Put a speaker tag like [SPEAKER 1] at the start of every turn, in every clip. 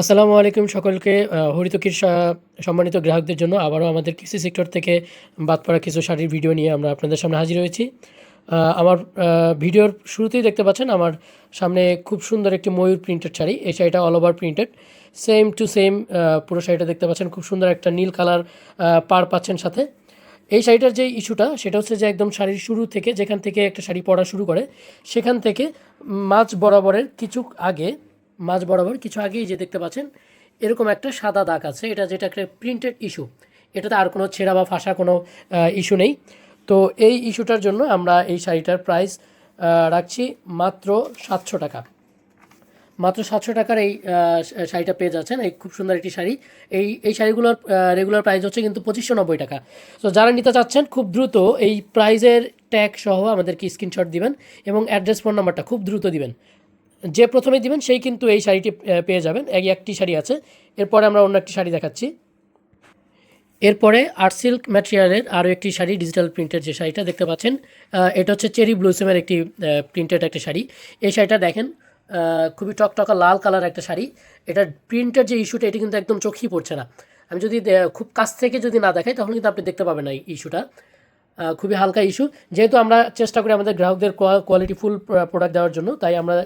[SPEAKER 1] আসসালামু আলাইকুম সকলকে। হরিতকির সম্মানিত গ্রাহকদের জন্য আবারও আমাদের কৃষি সেক্টর থেকে বাদ পড়া কিছু শাড়ির ভিডিও নিয়ে আমরা আপনাদের সামনে হাজির হয়েছি। আমার ভিডিওর শুরুতেই দেখতে পাচ্ছেন আমার সামনে খুব সুন্দর একটি ময়ূর প্রিন্টেড শাড়ি। এই শাড়িটা all over printed same to same পুরো শাড়িটা দেখতে পাচ্ছেন খুব সুন্দর একটা নীল কালার পার পাচ্ছেন সাথে। এই শাড়িটার যে ইস্যুটা, সেটা হচ্ছে যে একদম শাড়ির শুরু থেকে, যেখান থেকে একটা শাড়ি পরা শুরু করে, সেখান থেকে মাঝ বরাবরের কিছু আগে মাঝ বরাবর কিছু আগেই যে দেখতে পাচ্ছেন, এরকম একটা সাদা দাগ আছে। এটা যেটা একটা প্রিন্টেড ইস্যু এটাতে আর কোনো ছেঁড়া বা ফাঁসা কোনো ইস্যু নেই। তো এই ইস্যুটার জন্য আমরা এই শাড়িটার প্রাইস রাখছি মাত্র সাতশো টাকা। মাত্র সাতশো টাকার এই শাড়িটা পেয়ে যাচ্ছেন। এই খুব সুন্দর একটি শাড়ি। এই এই শাড়িগুলোর রেগুলার প্রাইস হচ্ছে কিন্তু পঁচিশশো নব্বই টাকা। তো যারা নিতে চাচ্ছেন, খুব দ্রুত এই প্রাইজের ট্যাগ সহ আমাদেরকে স্ক্রিনশট দিবেন এবং অ্যাড্রেস ফোন নাম্বারটা খুব দ্রুত দিবেন। যে প্রথমে দিবেন, সেই কিন্তু এই শাড়িটি পেয়ে যাবেন। এই একটি শাড়ি আছে। এরপরে আমরা অন্য একটি শাড়ি দেখাচ্ছি। এরপরে আর্ট সিল্ক ম্যাটেরিয়ালের আরও একটি শাড়ি, ডিজিটাল প্রিন্টের যে শাড়িটা দেখতে পাচ্ছেন এটা হচ্ছে চেরি ব্লুসেমের একটি প্রিন্টেড একটা শাড়ি। এই শাড়িটা দেখেন খুবই টকটকা লাল কালার একটা শাড়ি। এটার প্রিন্টের যে ইস্যুটা, এটি কিন্তু একদম চোখেই পড়ছে না। আমি যদি খুব কাছ থেকে যদি না দেখাই, তাহলে কিন্তু আপনি দেখতে পাবেন না এই ইস্যুটা। খুবই হালকা ইস্যু। যেহেতু আমরা চেষ্টা করি আমাদের গ্রাহকদের কোয়ালিটি ফুল প্রোডাক্ট দেওয়ার জন্য, তাই আমরা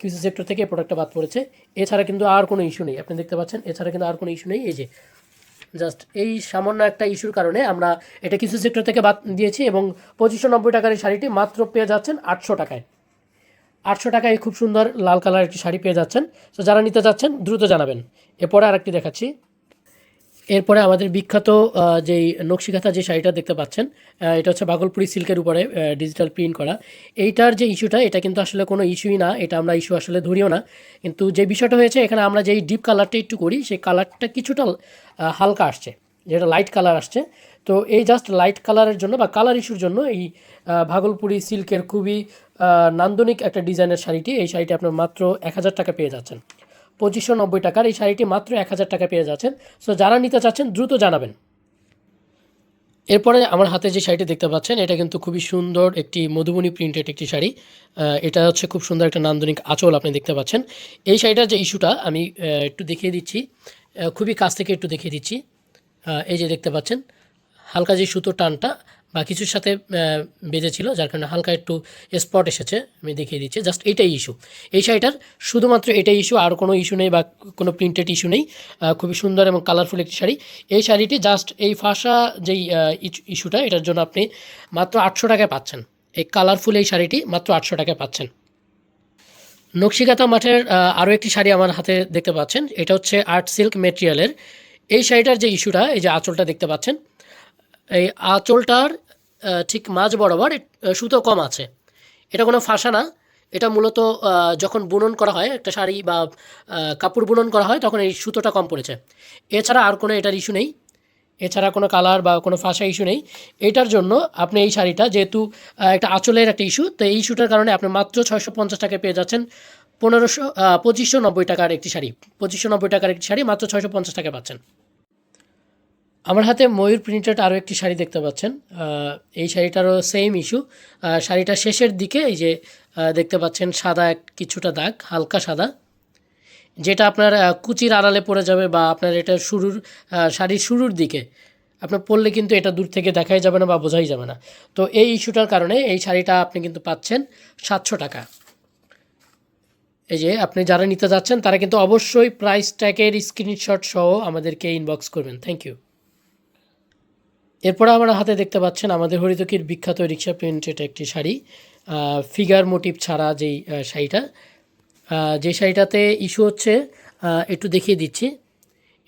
[SPEAKER 1] কৃষি সেক্টর থেকে প্রোডাক্টটা বাদ পড়েছে। এছাড়া কিন্তু আর কোনো ইস্যু নেই। আপনি দেখতে পাচ্ছেন, এছাড়া কিন্তু আর কোনো ইস্যু নেই। এই যে জাস্ট এই সামান্য একটা ইস্যুর কারণে আমরা এটা কিছু সেক্টর থেকে বাদ দিয়েছি এবং পঁচিশশো নব্বই টাকার এই শাড়িটি মাত্র পেয়ে যাচ্ছেন আটশো টাকায়। আটশো টাকায় খুব সুন্দর লাল কালার একটি শাড়ি পেয়ে যাচ্ছেন। তো যারা নিতে যাচ্ছেন, দ্রুত জানাবেন। এরপরে আরেকটি দেখাচ্ছি। এরপরে আমাদের বিখ্যাত যেই নকশিকাথা যে শাড়িটা দেখতে পাচ্ছেন এটা হচ্ছে বাগলপুরি সিল্কের উপরে ডিজিটাল প্রিন্ট করা। এইটার যে ইস্যুটা এটা কিন্তু আসলে কোনো ইস্যুই না, এটা আমরা ইস্যু আসলে ধরিও না। কিন্তু যে বিষয়টা হয়েছে, এখানে আমরা যেই ডিপ কালারটা একটু করি, সেই কালারটা কিছুটা হালকা আসছে, যেটা লাইট কালার আসছে। তো এই জাস্ট লাইট কালারের জন্য বা কালার ইস্যুর জন্য এই ভাগলপুরি সিল্কের খুবই নান্দনিক একটা ডিজাইনের শাড়িটি, এই শাড়িটি আপনার মাত্র এক হাজার টাকা পেয়ে যাচ্ছেন। পঁচিশশো নব্বই টাকার এই শাড়িটি মাত্র এক হাজার টাকা পেয়ে যাচ্ছেন। সো যারা নিতে চাচ্ছেন, দ্রুত জানাবেন। এরপরে আমার হাতে যে শাড়িটি দেখতে পাচ্ছেন, এটা কিন্তু খুবই সুন্দর একটি মধুবনী প্রিন্টেড একটি শাড়ি। এটা হচ্ছে খুব সুন্দর একটা নান্দনিক আঁচল আপনি দেখতে পাচ্ছেন। এই শাড়িটার যে ইস্যুটা আমি একটু দেখিয়ে দিচ্ছি। খুবই কাছ থেকে একটু দেখিয়ে দিচ্ছি। এই যে দেখতে পাচ্ছেন, হালকা যে সুতোর টানটা বা কিছুর সাথে বেজেছিল যার কারণে হালকা একটু স্পট এসেছে, আমি দেখিয়ে দিচ্ছি। জাস্ট এইটাই ইস্যু এই শাড়িটার শুধুমাত্র এটাই ইস্যু আর কোনো ইস্যু নেই বা কোনো প্রিন্টেড ইস্যু নেই। খুবই সুন্দর এবং কালারফুল একটি শাড়ি। এই শাড়িটি জাস্ট এই ফাঁসা যেই ইস্যুটা এটার জন্য আপনি মাত্র আটশো টাকায় পাচ্ছেন। এই কালারফুল এই শাড়িটি মাত্র আটশো টাকায় পাচ্ছেন। নকশিকাতা মাঠের আরও একটি শাড়ি আমার হাতে দেখতে পাচ্ছেন। এটা হচ্ছে আর্ট সিল্ক মেটেরিয়ালের এই শাড়িটার যে ইস্যুটা এই যে আঁচলটা দেখতে পাচ্ছেন এই আঁচলটার ঠিক মাঝ বরাবর সুতো কম আছে। এটা কোনো ফাঁসা না। এটা মূলত যখন বুনন করা হয়, একটা শাড়ি বা কাপড় বুনন করা হয়, তখন এই সুতোটা কম পড়েছে। এছাড়া আর কোনো এটার ইস্যু নেই। এছাড়া কোনো কালার বা কোনো ফাঁসা ইস্যু নেই। এটার জন্য আপনি এই শাড়িটা, যেহেতু একটা আঁচলের একটা ইস্যু তো এই ইস্যুটার কারণে আপনি মাত্র ছয়শো পঞ্চাশ টাকায় পেয়ে যাচ্ছেন পনেরোশো পঁচিশশো নব্বই টাকার একটি শাড়ি। পঁচিশশো নব্বই টাকার একটি শাড়ি মাত্র ছয়শো পঞ্চাশ টাকা পাচ্ছেন। আমার হাতে ময়ূর প্রিন্টেড আরও একটি শাড়ি দেখতে পাচ্ছেন। এই শাড়িটারও সেম ইস্যু শাড়িটা শেষের দিকে এই যে দেখতে পাচ্ছেন সাদা এক কিছুটা দাগ, হালকা সাদা, যেটা আপনার কুচির আড়ালে পড়ে যাবে বা আপনার এটা শুরুর শাড়ির শুরুর দিকে। আপনার পরলে কিন্তু এটা দূর থেকে দেখাই যাবে না বা বোঝাই যাবে না। তো এই ইস্যুটার কারণে এই শাড়িটা আপনি কিন্তু পাচ্ছেন সাতশো টাকা। এই যে আপনি যারা নিতে যাচ্ছেন, তারা কিন্তু অবশ্যই প্রাইস ট্যাগের স্ক্রিনশট সহ আমাদেরকে ইনবক্স করবেন। থ্যাংক ইউ এরপরে আমার হাতে দেখতে পাচ্ছেন আমাদের হরিতকির বিখ্যাত রিক্সা প্রিন্টেড একটি শাড়ি ফিগার মোটিভ ছাড়া যেই শাড়িটা। যে শাড়িটাতে ইস্যু হচ্ছে একটু দেখিয়ে দিচ্ছি।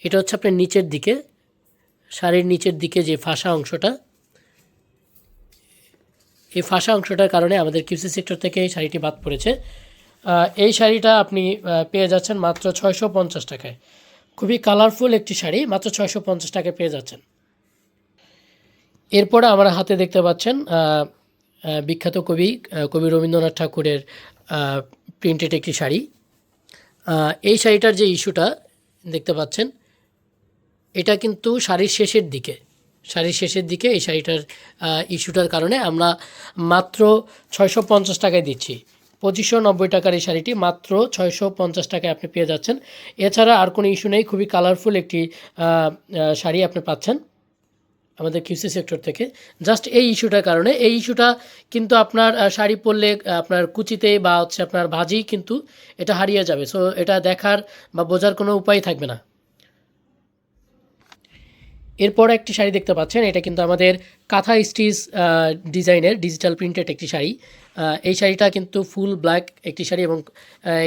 [SPEAKER 1] এটা হচ্ছে আপনার নিচের দিকে, শাড়ির নিচের দিকে যে ফাঁসা অংশটা। এই ফাঁসা অংশটার কারণে আমাদের কিউসি সেক্টর থেকে এই শাড়িটি বাদ পড়েছে। এই শাড়িটা আপনি পেয়ে যাচ্ছেন মাত্র ছয়শো পঞ্চাশ টাকায়। খুবই কালারফুল একটি শাড়ি, মাত্র ছয়শো পঞ্চাশ টাকায় পেয়ে যাচ্ছেন। এরপরে আমার হাতে দেখতে পাচ্ছেন বিখ্যাত কবি কবি রবীন্দ্রনাথ ঠাকুরের প্রিন্টেড একটি শাড়ি। এই শাড়িটার যে ইস্যুটা দেখতে পাচ্ছেন, এটা কিন্তু শাড়ির শেষের দিকে। শাড়ির শেষের দিকে এই শাড়িটার ইস্যুটার কারণে আমরা মাত্র ছয়শো পঞ্চাশ টাকায় দিচ্ছি। পঁচিশশো নব্বই টাকার এই শাড়িটি মাত্র ছয়শো পঞ্চাশ টাকায় আপনি পেয়ে যাচ্ছেন। এছাড়া আর কোনো ইস্যু নেই, খুবই কালারফুল একটি শাড়ি আপনি পাচ্ছেন। আমাদের কিউসি সেক্টর থেকে। জাস্ট এই ইস্যুটার কারণে, এই ইস্যুটা কিন্তু আপনার শাড়ি পরলে আপনার কুচিতে বা হচ্ছে আপনার ভাজি কিন্তু এটা হারিয়ে যাবে। সো এটা দেখার বা বোঝার কোনো উপায় থাকবে না। এরপর একটি শাড়ি দেখতে পাচ্ছেন, এটা কিন্তু আমাদের কাঁথা স্টিচ ডিজাইনের ডিজিটাল প্রিন্টেড একটি শাড়ি। এই শাড়িটা কিন্তু ফুল ব্ল্যাক একটি শাড়ি এবং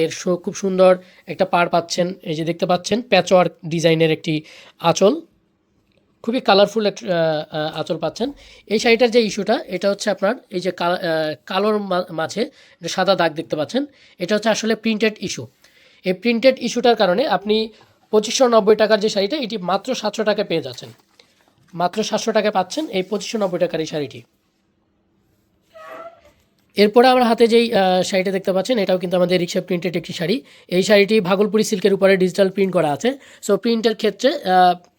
[SPEAKER 1] এর শো খুব সুন্দর একটা পাড় পাচ্ছেন। এই যে দেখতে পাচ্ছেন প্যাচওয়ার্ক ডিজাইনের একটি আঁচল। খুবই কালারফুল আঁচল পাচ্ছেন। এই শাড়িটার যে ইস্যুটা এটা হচ্ছে আপনার এই যে কালা- কালোর মাঝে সাদা দাগ দেখতে পাচ্ছেন, এটা হচ্ছে আসলে প্রিন্টেড ইস্যু এই প্রিন্টেড ইস্যুটার কারণে আপনি পঁচিশশো নব্বই টাকার যে শাড়িটা, এটি মাত্র সাতশো টাকায় পেয়ে যাচ্ছেন। মাত্র সাতশো টাকায় পাচ্ছেন এই পঁচিশশো নব্বই টাকার এই শাড়িটি। এরপরে আমার হাতে যেই শাড়িটা দেখতে পাচ্ছেন, এটাও কিন্তু আমাদের রিক্সা প্রিন্টেড একটি শাড়ি। এই শাড়িটি ভাগলপুরি সিল্কের উপরে ডিজিটাল প্রিন্ট করা আছে। সো প্রিন্টের ক্ষেত্রে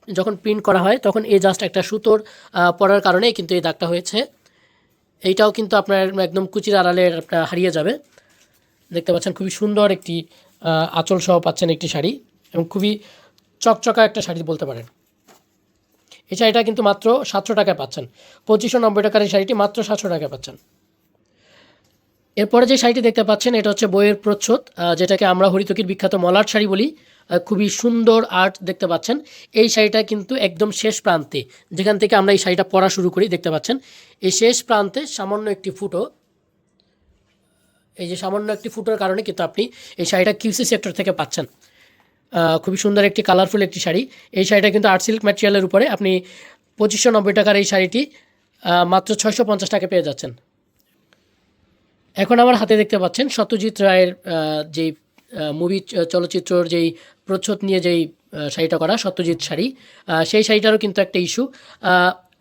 [SPEAKER 1] যখন প্রিন্ট করা হয়, তখন এই জাস্ট একটা সুতোর পরার কারণেই কিন্তু এই দাগটা হয়েছে। এইটাও কিন্তু আপনার একদম কুচির আড়ালে একটা হারিয়ে যাবে। দেখতে পাচ্ছেন খুবই সুন্দর একটি আঁচল সহ পাচ্ছেন একটি শাড়ি এবং খুবই চকচকা একটা শাড়ি বলতে পারেন। এই শাড়িটা কিন্তু মাত্র সাতশো টাকায় পাচ্ছেন। পঁচিশশো নব্বই টাকার এই শাড়িটি মাত্র সাতশো টাকায় পাচ্ছেন। এরপরে যে শাড়িটি দেখতে পাচ্ছেন, এটা হচ্ছে বইয়ের প্রচ্ছদ যেটাকে আমরা হরিতকির বিখ্যাত মলাট শাড়ি বলি। খুবই সুন্দর আর্ট দেখতে পাচ্ছেন। এই শাড়িটা কিন্তু একদম শেষ প্রান্তে, যেখান থেকে আমরা এই শাড়িটা পরা শুরু করি, দেখতে পাচ্ছেন। এই শেষ প্রান্তে সামান্য একটি ফুটো, এই যে সামান্য একটি ফুটোর কারণে কিন্তু আপনি এই শাড়িটা কিউসি সেক্টর থেকে পাচ্ছেন। খুবই সুন্দর একটি কালারফুল একটি শাড়ি। এই শাড়িটা কিন্তু আর্ট সিল্ক ম্যাটেরিয়ালের উপরে আপনি পঁচিশশো নব্বই টাকার এই শাড়িটি মাত্র ছয়শো পঞ্চাশ টাকা পেয়ে যাচ্ছেন। এখন আমার হাতে দেখতে পাচ্ছেন সত্যজিৎ রায়ের যেই মুভি চলচ্চিত্রর যেই প্রচ্ছদ নিয়ে যেই শাড়িটা করা, সত্যজিৎ শাড়ি সেই শাড়িটারও কিন্তু একটা ইস্যু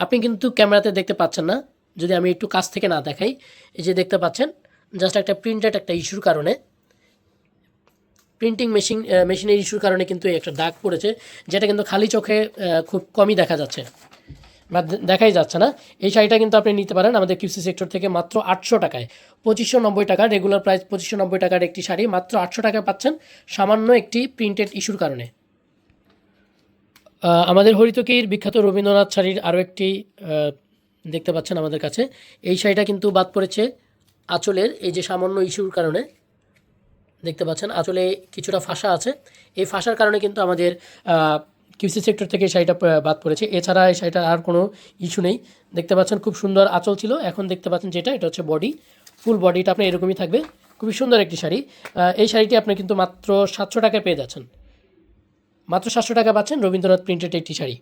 [SPEAKER 1] আপনি কিন্তু ক্যামেরাতে দেখতে পাচ্ছেন না। যদি আমি একটু কাছ থেকে না দেখাই, এই যে দেখতে পাচ্ছেন জাস্ট একটা প্রিন্টেড একটা ইস্যুর কারণে প্রিন্টিং মেশিন মেশিনের ইস্যুর কারণে কিন্তু একটা দাগ পড়েছে, যেটা কিন্তু খালি চোখে খুব কমই দেখা যাচ্ছে। দেখাই যাচ্ছে না। এই শাড়িটা কিন্তু আপনি নিতে পারেন আমাদের কিউসি সেক্টর থেকে মাত্র আটশো টাকায়। পঁচিশশো নব্বই টাকা রেগুলার প্রাইস পঁচিশশো নব্বই টাকার একটি শাড়ি মাত্র আটশো টাকায় পাচ্ছেন সামান্য একটি প্রিন্টেড ইস্যুর কারণে। আমাদের হরিতকির বিখ্যাত রবীন্দ্রনাথ শাড়ির আরও একটি দেখতে পাচ্ছেন আমাদের কাছে। এই শাড়িটা কিন্তু বাদ পড়েছে আঁচলের, এই যে সামান্য ইস্যুর কারণে। দেখতে পাচ্ছেন আঁচলে কিছুটা ফাঁসা আছে। এই ফাঁসার কারণে কিন্তু আমাদের কিউসি সেক্টর থেকে শাড়িটা বাদ পড়েছে। এছাড়া এই শাড়িটার আর কোনো ইস্যু নেই। দেখতে পাচ্ছেন খুব সুন্দর আঁচল ছিল। এখন দেখতে পাচ্ছেন যেটা, এটা হচ্ছে বডি ফুল বডিটা আপনার এরকমই থাকবে। খুবই সুন্দর একটি শাড়ি। এই শাড়িটি আপনি কিন্তু মাত্র সাতশো টাকায় পেয়ে যাচ্ছেন। মাত্র সাতশো টাকা পাচ্ছেন রবীন্দ্রনাথ প্রিন্টেড একটি শাড়ি।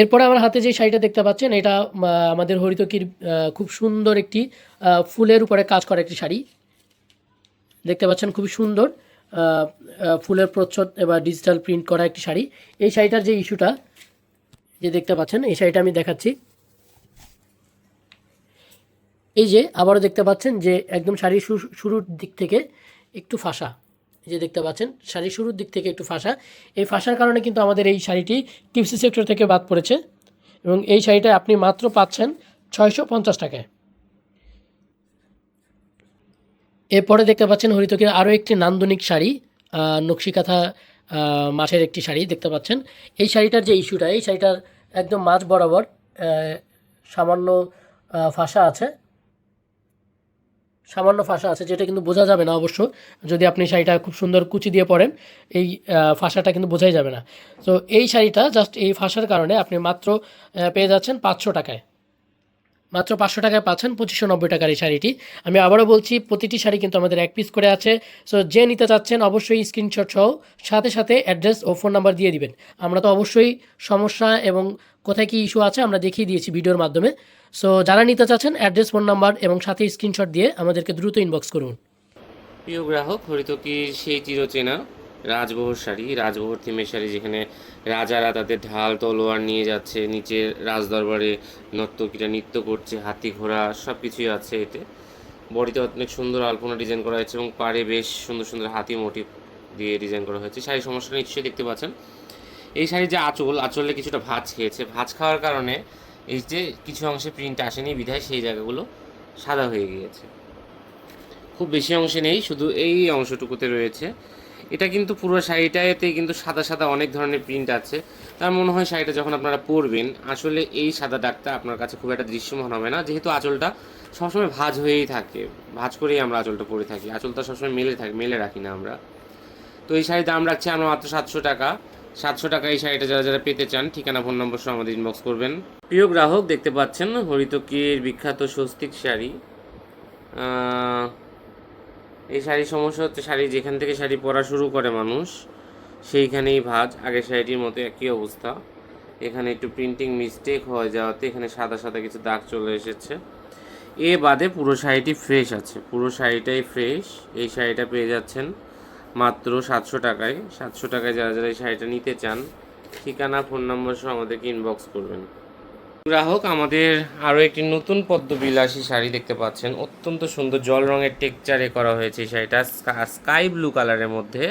[SPEAKER 1] এরপরে আমার হাতে যে শাড়িটা দেখতে পাচ্ছেন, এটা আমাদের হরিতকির খুব সুন্দর একটি ফুলের উপরে কাজ করা একটি শাড়ি। দেখতে পাচ্ছেন খুবই সুন্দর। ফুলের প্রচ্ছদ এবার ডিজিটাল প্রিন্ট করা একটি শাড়ি। এই শাড়িটার যে ইস্যুটা, যে দেখতে পাচ্ছেন, এই শাড়িটা আমি দেখাচ্ছি। এই যে আবারও দেখতে পাচ্ছেন যে একদম শাড়ির শুরুর দিক থেকে একটু ফাঁসা। যে দেখতে পাচ্ছেন, শাড়ির শুরুর দিক থেকে একটু ফাঁসা। এই ফাঁসার কারণে কিন্তু আমাদের এই শাড়িটি টিপসি সেক্টর থেকে বাদ পড়েছে। এবং এই শাড়িটা আপনি মাত্র পাচ্ছেন ছয়শো পঞ্চাশ টাকায়। এরপরে দেখতে পাচ্ছেন হরিতকের আরও একটি নান্দনিক শাড়ি নকশিকাঁথা মাছের একটি শাড়ি দেখতে পাচ্ছেন। এই শাড়িটার যে ইস্যুটা, এই শাড়িটার একদম মাঝ বরাবর সামান্য ফাঁসা আছে। সামান্য ফাঁসা আছে, যেটা কিন্তু বোঝা যাবে না অবশ্য, যদি আপনি শাড়িটা খুব সুন্দর কুচি দিয়ে পরেন, এই ফাঁসাটা কিন্তু বোঝাই যাবে না। তো এই শাড়িটা জাস্ট এই ফাঁসার কারণে আপনি মাত্র পেয়ে যাচ্ছেন পাঁচশো টাকায়। মাত্র পাঁচশো টাকায় পাচ্ছেন, পঁচিশশো নব্বই টাকার এই শাড়িটি। আমি আবারও বলছি, প্রতিটি শাড়ি কিন্তু আমাদের এক পিস করে আছে। সো যে নিতে চাচ্ছেন, অবশ্যই স্ক্রিনশট সহ সাথে সাথে অ্যাড্রেস ও ফোন নাম্বার দিয়ে দিবেন। আমরা তো অবশ্যই সমস্যা এবং কোথায় কী ইস্যু আছে আমরা দেখিয়ে দিয়েছি ভিডিওর মাধ্যমে। সো যারা নিতে চাচ্ছেন অ্যাড্রেস ফোন নাম্বার এবং সাথে স্ক্রিনশট দিয়ে আমাদেরকে দ্রুত ইনবক্স করুন।
[SPEAKER 2] প্রিয় গ্রাহক, হরিতকির সেই চিরচেনা। রাজবহর শাড়ি, রাজবহর থিমের শাড়ি যেখানে রাজারা তাদের ঢাল, তলোয়ার নিয়ে যাচ্ছে, নিচে রাজদরবারে নর্তকীরা নৃত্য করছে, হাতি ঘোড়া সব কিছুই আছে এতে। বডিতে অনেক সুন্দর আলপনা ডিজাইন করা হয়েছে এবং পাড়ে বেশ সুন্দর সুন্দর হাতি মোটিভ দিয়ে ডিজাইন করা হয়েছে। শাড়ি সমস্যাটা নিশ্চয়ই দেখতে পাচ্ছেন। এই শাড়ির যে আঁচল, আঁচলে কিছুটা ভাঁজ খেয়েছে। ভাঁজ খাওয়ার কারণে এই যে কিছু অংশে প্রিন্ট আসেনি বিধায় সেই জায়গাগুলো সাদা হয়ে গিয়েছে। খুব বেশি অংশে নেই, শুধু এই অংশটুকুতে রয়েছে। এটা কিন্তু পুরো শাড়িটাতে কিন্তু সাদা সাদা অনেক ধরনের প্রিন্ট আছে। তার মনে হয় শাড়িটা যখন আপনারা পরবেন, আসলে এই সাদা দাগটা আপনার কাছে খুব একটা দৃশ্যমান হবে না। যেহেতু আঁচলটা সবসময় ভাজ হয়েই থাকে, ভাজ করেই আমরা আঁচলটা পরে থাকি। আঁচলটা সবসময় মেলে থাকে, মেলে রাখি না আমরা। তো এই শাড়ির দাম রাখছি আমরা মাত্র সাতশো টাকা। সাতশো টাকা এই শাড়িটা যারা যারা পেতে চান, ঠিকানা ফোন নম্বর সহ আমাদের ইনবক্স করবেন। প্রিয় গ্রাহক, দেখতে পাচ্ছেন হরিতকির বিখ্যাত স্বস্তিক শাড়ি। এই শাড়ির সমস্যা হচ্ছে শাড়ি যেখান থেকে শাড়ি পরা শুরু করে মানুষ, সেইখানেই ভাঁজ। আগের শাড়িটির মতো একই অবস্থা। এখানে একটু প্রিন্টিং মিস্টেক হয়ে যাওয়াতে এখানে সাদা সাদা কিছু দাগ চলে এসেছে। এ বাদে পুরো শাড়িটি ফ্রেশ আছে। পুরো শাড়িটাই ফ্রেশ এই শাড়িটা পেয়ে যাচ্ছেন মাত্র সাতশো টাকায়। সাতশো টাকায় যারা যারা এই শাড়িটা নিতে চান, ঠিকানা ফোন নম্বর সহ আমাদেরকে ইনবক্স করবেন। গ্রাহক, আমাদের আরও একটি নতুন পদ্মবিলাসী শাড়ি দেখতে পাচ্ছেন। অত্যন্ত সুন্দর জল রঙের টেক্সচারে করা হয়েছে শাড়িটা স্কাই ব্লু কালারের মধ্যে।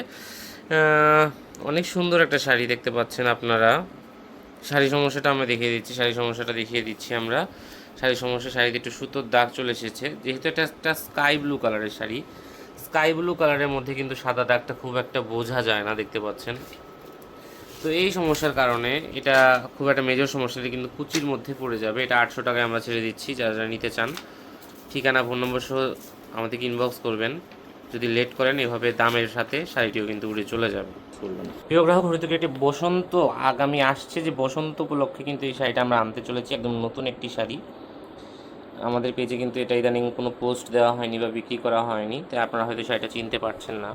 [SPEAKER 2] অনেক সুন্দর একটা শাড়ি দেখতে পাচ্ছেন আপনারা। শাড়ি সমস্যাটা আমরা দেখিয়ে দিচ্ছি, শাড়ি সমস্যাটা দেখিয়ে দিচ্ছি আমরা। শাড়ি সমস্যা, শাড়িতে একটু সুতোর দাগ চলে এসেছে। যেহেতু এটা একটা স্কাই ব্লু কালারের শাড়ি, স্কাই ব্লু কালারের মধ্যে কিন্তু সাদা দাগটা খুব একটা বোঝা যায় না দেখতে পাচ্ছেন। তো এই সমস্যার কারণে এটা খুব একটা মেজর সমস্যা, এটা কিন্তু কুচির মধ্যে পড়ে যাবে। এটা আটশো টাকায় আমরা ছেড়ে দিচ্ছি, যারা যারা নিতে চান। ঠিকানা ফোন নম্বর সহ আমাদেরকে ইনবক্স করবেন। যদি লেট করেন, এভাবে দামের সাথে শাড়িটিও কিন্তু উড়ে চলে যাবে। প্রিয় গ্রাহক হয়তো একটি বসন্ত আগামী আসছে যে বসন্ত উপলক্ষে কিন্তু এই শাড়িটা আমরা আনতে চলেছি, একদম নতুন একটি শাড়ি। আমাদের পেজে কিন্তু এটা ইদানিং কোনো পোস্ট দেওয়া হয়নি বা বিক্রি করা হয়নি, তাই আপনারা হয়তো শাড়িটা চিনতে পারছেন না।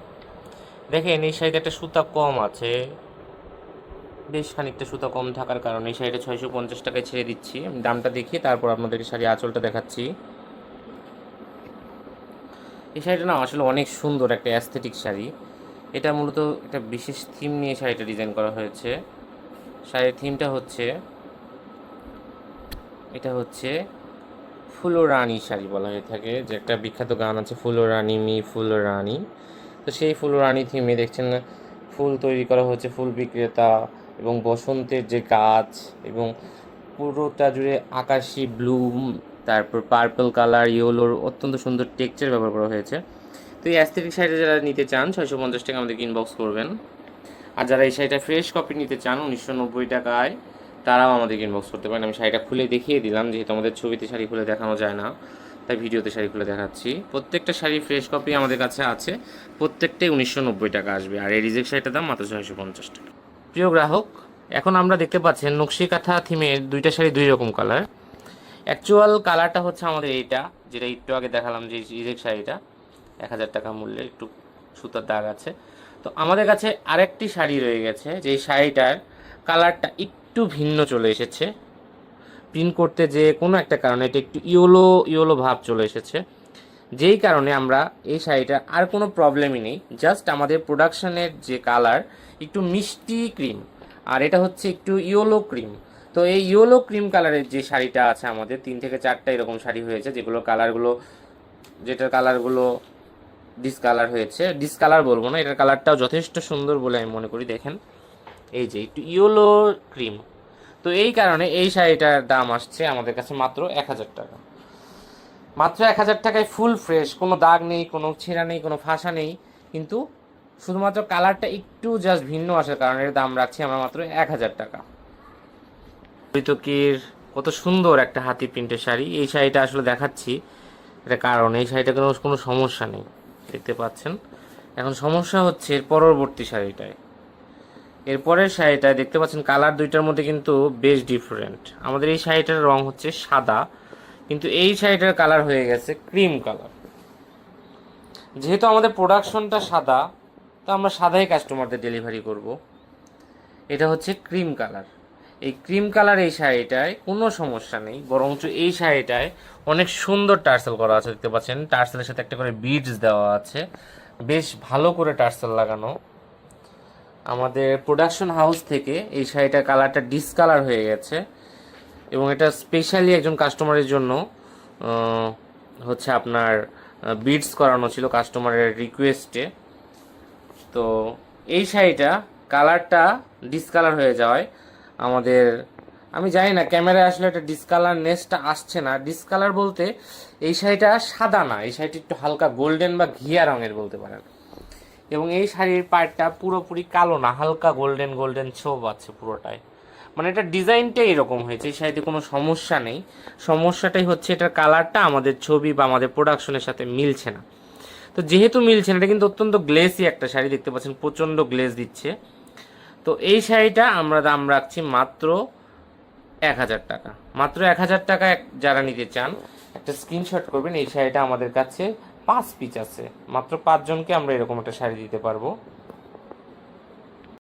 [SPEAKER 2] দেখেন, এই শাড়িতে একটা সুতা কম আছে। বেশ খানিকটা সুতা কম থাকার কারণে এই শাড়িটা ছয়শো পঞ্চাশ টাকায় ছেড়ে দিচ্ছি। দামটা দেখিয়ে তারপর আপনাদেরকে শাড়ি আঁচলটা দেখাচ্ছি। এই শাড়িটা না আসলে অনেক সুন্দর একটা অ্যাস্থেটিক শাড়ি। এটা মূলত একটা বিশেষ থিম নিয়ে শাড়িটা ডিজাইন করা হয়েছে। শাড়ির থিমটা হচ্ছে, এটা হচ্ছে ফুলো রানী শাড়ি বলা হয়ে থাকে, যে একটা বিখ্যাত গান আছে ফুলো রানী মি ফুলো রানী তো সেই ফুলো রানী থিমে দেখছেন, ফুল তৈরি করা হচ্ছে ফুল বিক্রেতা এবং বসন্তের যে গাছ এবং পুরোটা জুড়ে আকাশি ব্লু তারপর পার্পল কালার ইয়েলোর অত্যন্ত সুন্দর টেক্সচার ব্যবহার করা হয়েছে। তো এই অ্যাস্থেটিক শাড়িটা যারা নিতে চান, ছয়শো পঞ্চাশ টাকা আমাদেরকে ইনবক্স করবেন। আর যারা এই শাড়িটা ফ্রেশ কপি নিতে চান, উনিশশো নব্বই টাকায়, তারাও আমাদেরকে ইনবক্স করতে পারেন। আমি শাড়িটা খুলে দেখিয়ে দিলাম, যেহেতু আমাদের ছবিতে শাড়ি খুলে দেখানো যায় না, তাই ভিডিওতে শাড়ি খুলে দেখাচ্ছি। প্রত্যেকটা শাড়ি ফ্রেশ কপি আমাদের কাছে আছে, প্রত্যেকটাই উনিশশো নব্বই টাকা আসবে। আর এই রিজেক্ট শাড়িটার দাম মাত্র ছয়শো পঞ্চাশ টাকা। প্রিয় গ্রাহক, এখন আমরা দেখতে পাচ্ছেন নকশি কাঁথা থিমের দুইটা শাড়ি দুই রকম কালার অ্যাকচুয়াল কালারটা হচ্ছে আমাদের এইটা, যেটা একটু আগে দেখালাম যে রিজেক্ট শাড়িটা। এক হাজার টাকা মূল্যের একটু সুতার দাগ আছে। তো আমাদের কাছে আরেকটি শাড়ি রয়ে গেছে, যে শাড়িটার কালারটা একটু ভিন্ন চলে এসেছে। প্রিন্ট করতে যে কোনো একটা কারণে এটা একটু ইয়েলো ইয়েলো ভাব চলে এসেছে। যেই কারণে আমরা এই শাড়িটা আর কোনো প্রবলেমই নেই। জাস্ট আমাদের প্রোডাকশনের যে কালার একটু মিষ্টি ক্রিম আর এটা হচ্ছে একটু ইয়েলো ক্রিম তো এই ইয়েলো ক্রিম কালারের যে শাড়িটা আছে আমাদের, তিন থেকে চারটা এরকম শাড়ি হয়েছে যেগুলো কালারগুলো যেটার কালারগুলো ডিসকালার হয়েছে। ডিসকালার বলব না, এটার কালারটাও যথেষ্ট সুন্দর বলে আমি মনে করি, দেখেন। এই যে একটু ইয়েলো ক্রিম তো এই কারণে এই শাড়িটার দাম আসছে আমাদের কাছে মাত্র এক হাজার টাকা। মাত্র এক হাজার টাকায় ফুল ফ্রেশ কোনো দাগ নেই, কোনো ছেঁড়া নেই, কোনো ফাঁসা নেই। কিন্তু শুধুমাত্র কালারটা একটু জাস্ট ভিন্ন আসার কারণে এর দাম রাখছি আমরা মাত্র এক হাজার টাকা। হরিতকির কত সুন্দর একটা হাতি প্রিন্টের শাড়ি। এই শাড়িটা আসলে দেখাচ্ছি এটা কারণ এই শাড়িটা কোনো কোনো সমস্যা নেই, দেখতে পাচ্ছেন। এখন সমস্যা হচ্ছে এর পরবর্তী শাড়িটায়। এরপরের শাড়িটা দেখতে পাচ্ছেন কালার দুইটার মধ্যে কিন্তু বেশ ডিফারেন্ট আমাদের এই শাড়িটার রং হচ্ছে সাদা। কিন্তু এই শাড়িটার কালার হয়ে গেছে ক্রিম কালার যেহেতু আমাদের প্রোডাকশনটা সাদা, তো আমরা সাদাই কাস্টমারদের ডেলিভারি করব। এটা হচ্ছে ক্রিম কালার এই ক্রিম কালার এই শাড়িটায় কোনো সমস্যা নেই, বরঞ্চ এই শাড়িটায় অনেক সুন্দর টার্সেল করা আছে, দেখতে পাচ্ছেন। টার্সেলের সাথে একটা করে বিডস দেওয়া আছে। বেশ ভালো করে টার্সেল লাগানো। আমাদের প্রোডাকশন হাউস থেকে এই শাড়িটার কালারটা ডিসকালার হয়ে গেছে। এবং এটা স্পেশালি একজন কাস্টমারের জন্য হচ্ছে আপনার বিডস করানো ছিল কাস্টমারের রিকোয়েস্টে তো এই শাড়িটা কালারটা ডিসকালার হয়ে যাওয়ায় আমাদের, আমি জানি না ক্যামেরায় আসলে এটা ডিসকালার নেসটা আসছে না। ডিসকালার বলতে এই শাড়িটা সাদা না, এই শাড়িটা একটু হালকা গোল্ডেন বা ঘিয়া রঙের বলতে পারেন। এবং এই শাড়ির পার্টটা পুরোপুরি কালো না, হালকা গোল্ডেন গোল্ডেন ছোপ আছে পুরোটায়। মানে এটা ডিজাইনটাই এরকম হয়েছে শাড়িতে কোনো সমস্যা নেই। সমস্যাটাই হচ্ছে এটার কালারটা আমাদের ছবি বা আমাদের প্রোডাকশনের সাথে মিলছে না। তো যেহেতু মিলছে না, এটা কিন্তু অত্যন্ত গ্লেসি একটা শাড়ি দেখতে পাচ্ছেন, প্রচণ্ড গ্লেজ দিচ্ছে। তো এই শাড়িটা আমরা দাম রাখছি মাত্র এক হাজার টাকা। মাত্র এক হাজার টাকা যারা নিতে চান, একটা স্ক্রিনশট করবেন, এই শাড়িটা আমাদের কাছে পাঁচ পিস আছে। মাত্র পাঁচজনকে আমরা এরকম একটা শাড়ি দিতে পারব।